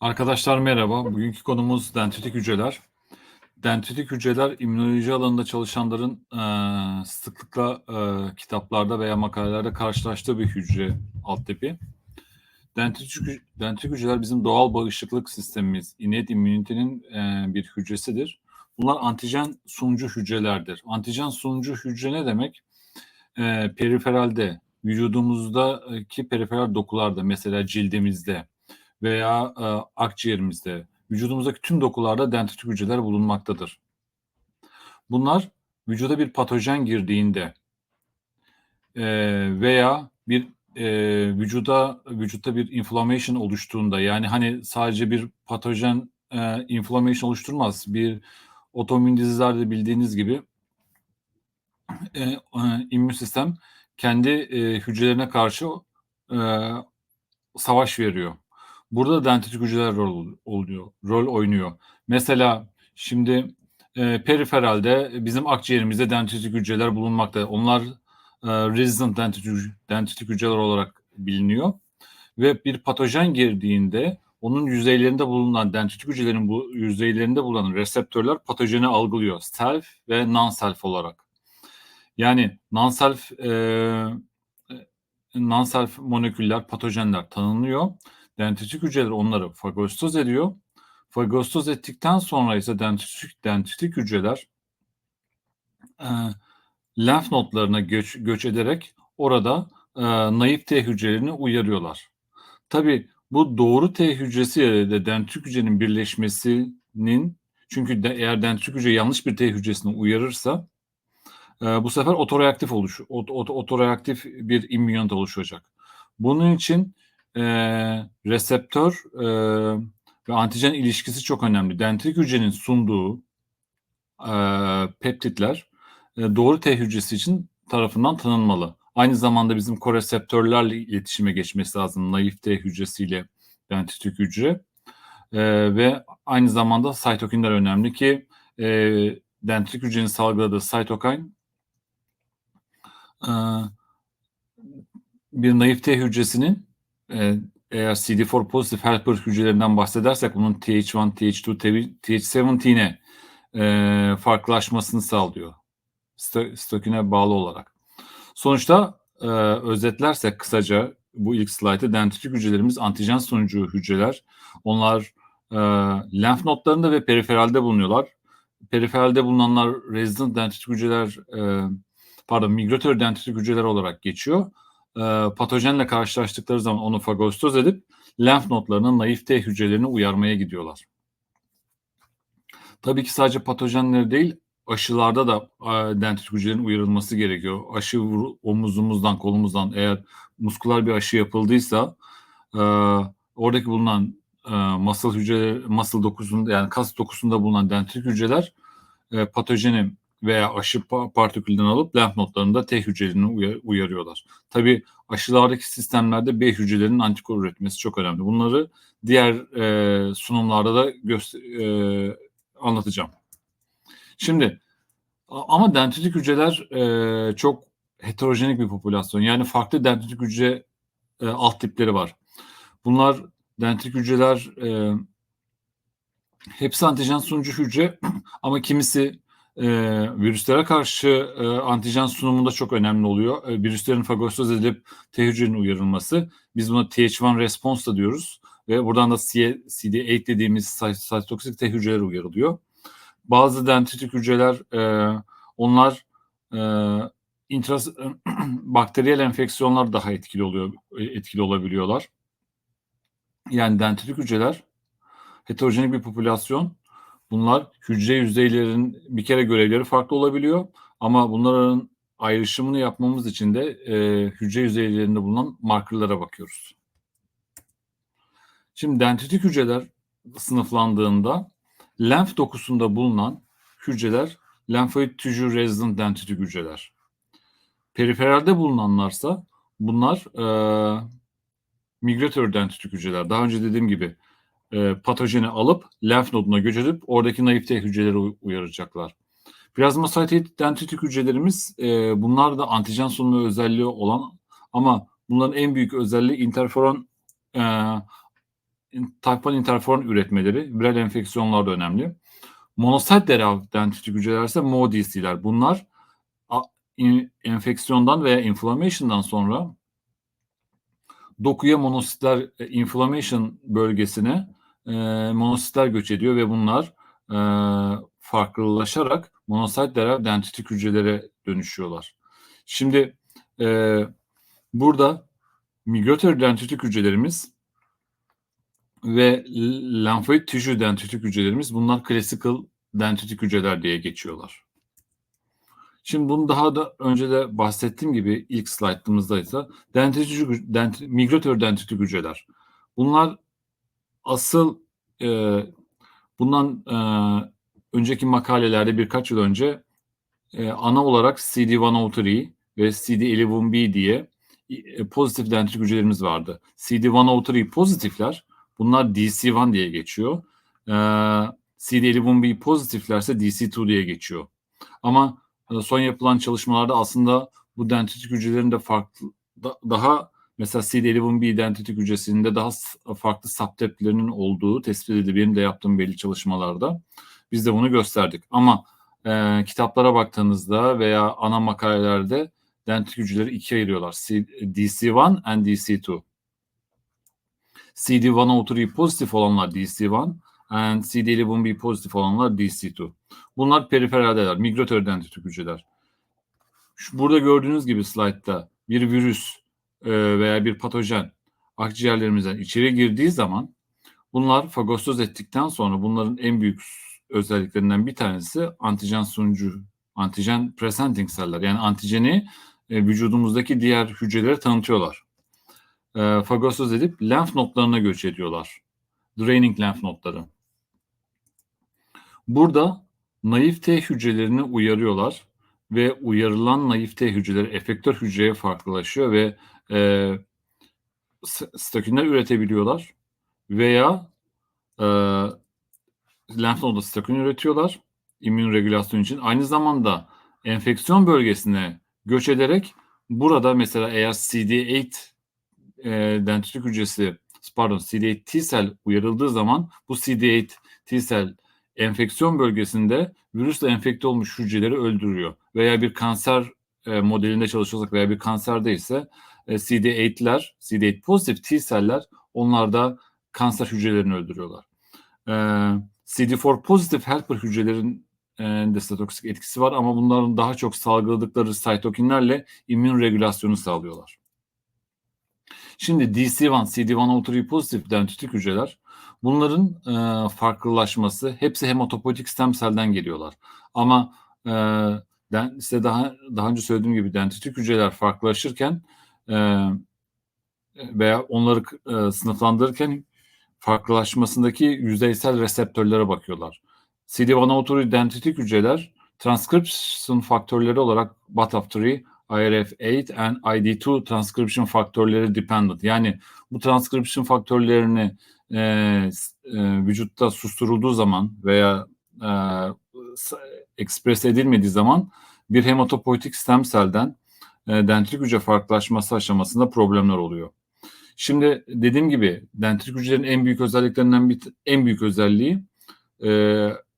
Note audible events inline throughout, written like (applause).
Arkadaşlar merhaba. Bugünkü konumuz dendritik hücreler. Dendritik hücreler immünoloji alanında çalışanların eee, sıklıkla eee, kitaplarda veya makalelerde karşılaştığı bir hücre alt tipi. Dendritik, dendritik hücreler bizim doğal bağışıklık sistemimiz, innate immunitenin eee, bir hücresidir. Bunlar antijen sunucu hücrelerdir. Antijen sunucu hücre ne demek? Eee periferalde, vücudumuzdaki periferal dokularda, mesela cildimizde, veya e, akciğerimizde, vücudumuzdaki tüm dokularda dendritik hücreler bulunmaktadır. Bunlar vücuda bir patojen girdiğinde e, veya bir e, vücuda vücutta bir inflammation oluştuğunda yani hani sadece bir patojen e, inflammation oluşturmaz. Bir otoimmün disease'lerde bildiğiniz gibi e, e, immün sistem kendi e, hücrelerine karşı e, savaş veriyor. Burada dendritik hücreler rol oluyor, rol oynuyor. Mesela şimdi e, periferalde bizim akciğerimizde dendritik hücreler bulunmakta. Onlar e, resistant dendritik, hücreler olarak biliniyor. Ve bir patojen girdiğinde onun yüzeylerinde bulunan dendritik hücrelerin bu yüzeylerinde bulunan reseptörler patojeni algılıyor. Self ve non-self olarak. Yani non-self e, non-self moleküller, patojenler tanınıyor. Dendritik hücreler onları fagostoz ediyor. Fagostoz ettikten sonra ise dendritik, dendritik hücreler e, lenf nodlarına göç, göç ederek orada e, naif T hücrelerini uyarıyorlar. Tabi bu doğru T hücresi ile de dendritik hücrenin birleşmesinin çünkü de, eğer dendritik hücre yanlış bir T hücresini uyarırsa e, bu sefer otoreaktif oluş, ot, ot, otoreaktif bir immünite oluşacak. Bunun için e, reseptör e, ve antijen ilişkisi çok önemli. Dendritik hücrenin sunduğu e, peptitler e, doğru T hücresi için tarafından tanınmalı. Aynı zamanda bizim koreseptörlerle iletişime geçmesi lazım. Naif T hücresiyle dendritik hücre. E, ve aynı zamanda saytokinler önemli ki e, dendritik hücrenin salgıladığı saytokin e, bir naif T hücresinin e, eğer CD4 pozitif helper hücrelerinden bahsedersek bunun TH1, TH2, TH17'ne e, farklılaşmasını sağlıyor. Stokine bağlı olarak. Sonuçta e, özetlersek kısaca bu ilk slaytı dendritik hücrelerimiz antijen sunucu hücreler. Onlar e, lenf nodlarında ve periferalde bulunuyorlar. Periferalde bulunanlar resident dendritik hücreler, e, pardon migratör dendritik hücreler olarak geçiyor patojenle karşılaştıkları zaman onu fagostoz edip lenf nodlarının naif T hücrelerini uyarmaya gidiyorlar. Tabii ki sadece patojenleri değil, aşılarda da e, dendritik hücrelerin uyarılması gerekiyor. Aşı omuzumuzdan, kolumuzdan eğer muskular bir aşı yapıldıysa e, oradaki bulunan e, muscle hücreler, muscle dokusunda yani kas dokusunda bulunan dendritik hücreler e, patojeni veya aşı partikülden alıp lenf nodlarında T hücrelerini uyarıyorlar. Tabi aşılardaki sistemlerde B hücrelerinin antikor üretmesi çok önemli. Bunları diğer e, sunumlarda da e, anlatacağım. Şimdi ama dendritik hücreler e, çok heterojenik bir popülasyon. Yani farklı dendritik hücre e, alt tipleri var. Bunlar dendritik hücreler e, hepsi antijen sunucu hücre (clears throat) ama kimisi e, virüslere karşı e, antijen sunumunda çok önemli oluyor. E, virüslerin fagostoz edilip T uyarılması. Biz buna TH1 response da diyoruz. Ve buradan da CD8 dediğimiz saytotoksik T hücreler uyarılıyor. Bazı dendritik hücreler e, onlar e, intras (clears throat) bakteriyel enfeksiyonlar daha etkili oluyor etkili olabiliyorlar. Yani dendritik hücreler heterojenik bir popülasyon Bunlar hücre yüzeylerin bir kere görevleri farklı olabiliyor ama bunların ayrışımını yapmamız için de e, hücre yüzeylerinde bulunan markerlara bakıyoruz. Şimdi dendritik hücreler sınıflandığında lenf dokusunda bulunan hücreler lenfoid tissue resident dendritik hücreler. Periferalde bulunanlarsa bunlar e, migratör dendritik hücreler. Daha önce dediğim gibi e, patojeni alıp lenf noduna göç edip oradaki naif T hücreleri uyaracaklar. Plazmacytoid dendritik hücrelerimiz e, bunlar da antijen sunumu özelliği olan ama bunların en büyük özelliği interferon e, type 1 interferon üretmeleri viral enfeksiyonlarda önemli. Monosit derivatif dendritik hücreler ise MODC'ler. Bunlar enfeksiyondan veya inflammation'dan sonra dokuya monositler e, inflammation bölgesine e, monositler göç ediyor ve bunlar e, farklılaşarak monosit derivatif dendritik hücrelere dönüşüyorlar. Şimdi e, burada migratör dendritik hücrelerimiz ve lenfoid tissue dendritik hücrelerimiz bunlar classical dendritik hücreler diye geçiyorlar. Şimdi bunu daha da önce de bahsettiğim gibi ilk slaytımızda ise dendritik, dendrit, migratör dendritik hücreler. Bunlar asıl e, bundan e, önceki makalelerde birkaç yıl önce e, ana olarak CD103 ve CD11B diye e, pozitif dendritik hücrelerimiz vardı. CD103 pozitifler bunlar DC1 diye geçiyor. E, CD11B pozitiflerse DC2 diye geçiyor. Ama e, son yapılan çalışmalarda aslında bu dendritik hücrelerin de farklı da, daha mesela CD11B dendritik hücresinde daha farklı subtiplerinin olduğu tespit edildi. Benim de yaptığım belli çalışmalarda. Biz de bunu gösterdik. Ama e, kitaplara baktığınızda veya ana makalelerde dendritik hücreleri ikiye ayırıyorlar. DC1 and DC2. CD103 pozitif olanlar DC1 and CD11B pozitif olanlar DC2. Bunlar periferaldeler, migratör dendritik hücreler. Şu, burada gördüğünüz gibi slaytta bir virüs e, veya bir patojen akciğerlerimizden içeri girdiği zaman bunlar fagostoz ettikten sonra bunların en büyük özelliklerinden bir tanesi antijen sunucu, antijen presenting seller. Yani antijeni e, vücudumuzdaki diğer hücrelere tanıtıyorlar. E, fagostoz edip lenf notlarına göç ediyorlar. Draining lenf notları. Burada naif T hücrelerini uyarıyorlar ve uyarılan naif T hücreleri efektör hücreye farklılaşıyor ve e, stakinler üretebiliyorlar veya e, lenf nodu stakin üretiyorlar immün regülasyon için. Aynı zamanda enfeksiyon bölgesine göç ederek burada mesela eğer CD8 e, dendritik hücresi pardon CD8 T sel uyarıldığı zaman bu CD8 T sel enfeksiyon bölgesinde virüsle enfekte olmuş hücreleri öldürüyor. Veya bir kanser e, modelinde çalışıyorsak veya bir kanserde ise CD8'ler, CD8 pozitif T seller onlar da kanser hücrelerini öldürüyorlar. E, CD4 pozitif helper hücrelerin e, de sitotoksik etkisi var ama bunların daha çok salgıladıkları sitokinlerle immün regülasyonu sağlıyorlar. Şimdi DC1, CD103 pozitif dendritik hücreler bunların e, farklılaşması hepsi hematopoietik stem selden geliyorlar. Ama e, den, size daha daha önce söylediğim gibi dendritik hücreler farklılaşırken e, veya onları e, sınıflandırırken farklılaşmasındaki yüzeysel reseptörlere bakıyorlar. CD103 dendritik hücreler transcription faktörleri olarak BATF3, IRF8 and ID2 transcription faktörleri dependent. Yani bu transcription faktörlerini e, e, vücutta susturulduğu zaman veya e, ekspres edilmediği zaman bir hematopoietik stem selden e, dendrik hücre farklılaşması aşamasında problemler oluyor. Şimdi dediğim gibi dendrik hücrelerin en büyük özelliklerinden bir en büyük özelliği e,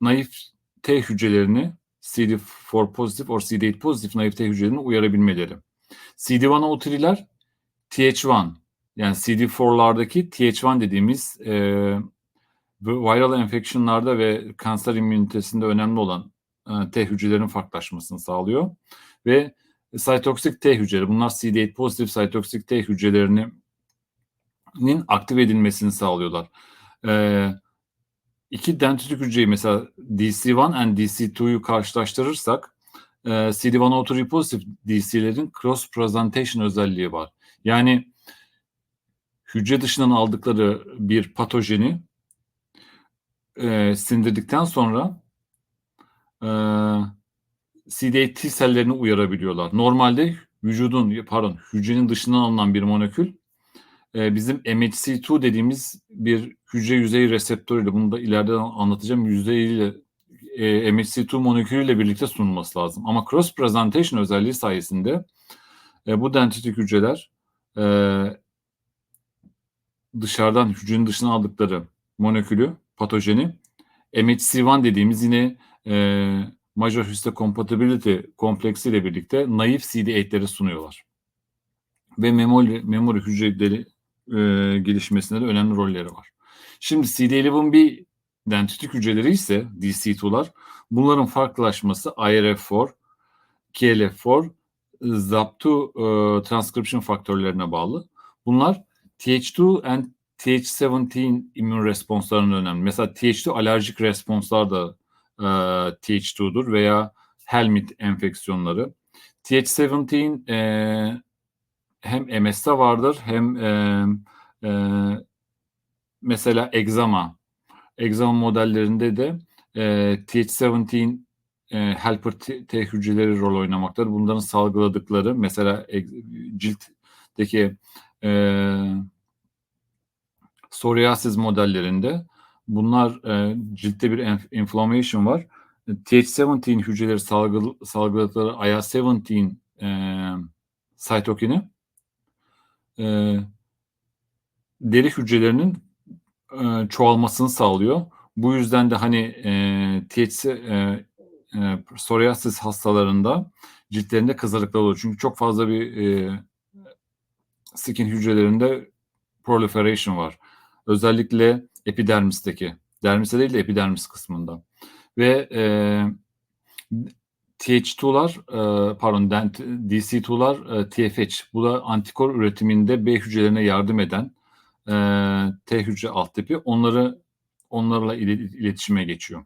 naif T hücrelerini CD4 pozitif or CD8 pozitif naif T hücrelerini uyarabilmeleri. CD103'ler TH1 yani CD4'lardaki TH1 dediğimiz e, viral enfectionlarda ve kanser immünitesinde önemli olan e, T hücrelerin farklılaşmasını sağlıyor. Ve cytotoxic T hücreleri bunlar CD8 pozitif cytotoxic T hücrelerinin aktive edilmesini sağlıyorlar. E, iki dendritik hücreyi mesela DC1 and DC2'yu karşılaştırırsak e, CD103 pozitif DC'lerin cross presentation özelliği var. Yani hücre dışından aldıkları bir patojeni e, sindirdikten sonra e, CD8 T sellerini uyarabiliyorlar. Normalde vücudun pardon hücrenin dışından alınan bir molekül e, bizim MHC2 dediğimiz bir hücre yüzeyi reseptörüyle bunu da ileride anlatacağım yüzeyiyle e, MHC2 molekülüyle birlikte sunulması lazım. Ama cross presentation özelliği sayesinde e, bu dendritik hücreler e, dışarıdan hücrenin dışına aldıkları molekülü, patojeni MHC1 dediğimiz yine e, major histocompatibility kompleksiyle birlikte naif CD8'leri sunuyorlar. Ve memori, memori hücreleri e, gelişmesinde de önemli rolleri var. Şimdi CD11B dendritik hücreleri ise DC2'lar bunların farklılaşması IRF4, KLF4, ZAP2 e, transcription faktörlerine bağlı. Bunlar TH2 and TH17 immün responslarının önemli. Mesela TH2 alerjik responslar da e, TH2'dur veya Helminth enfeksiyonları. TH17 e, hem MS'de vardır hem e, e, mesela egzama. Egzama modellerinde de e, TH17 e, helper T, T hücreleri rol oynamaktadır. Bunların salgıladıkları mesela e, ciltteki e, psoriasis modellerinde bunlar e, ciltte bir inflammation var. TH17 hücreleri salgı, salgıladıkları IL-17 e, sitokini e, deri hücrelerinin e, çoğalmasını sağlıyor. Bu yüzden de hani e, THC e, e, psoriasis hastalarında ciltlerinde kızarıklar olur. Çünkü çok fazla bir e, skin hücrelerinde proliferation var. Özellikle epidermisteki. Dermiste değil de epidermis kısmında. Ve e, TH2'lar, e, pardon DC2'lar e, TFH. Bu da antikor üretiminde B hücrelerine yardım eden e, T hücre alt tipi. Onları onlarla iletişime geçiyor.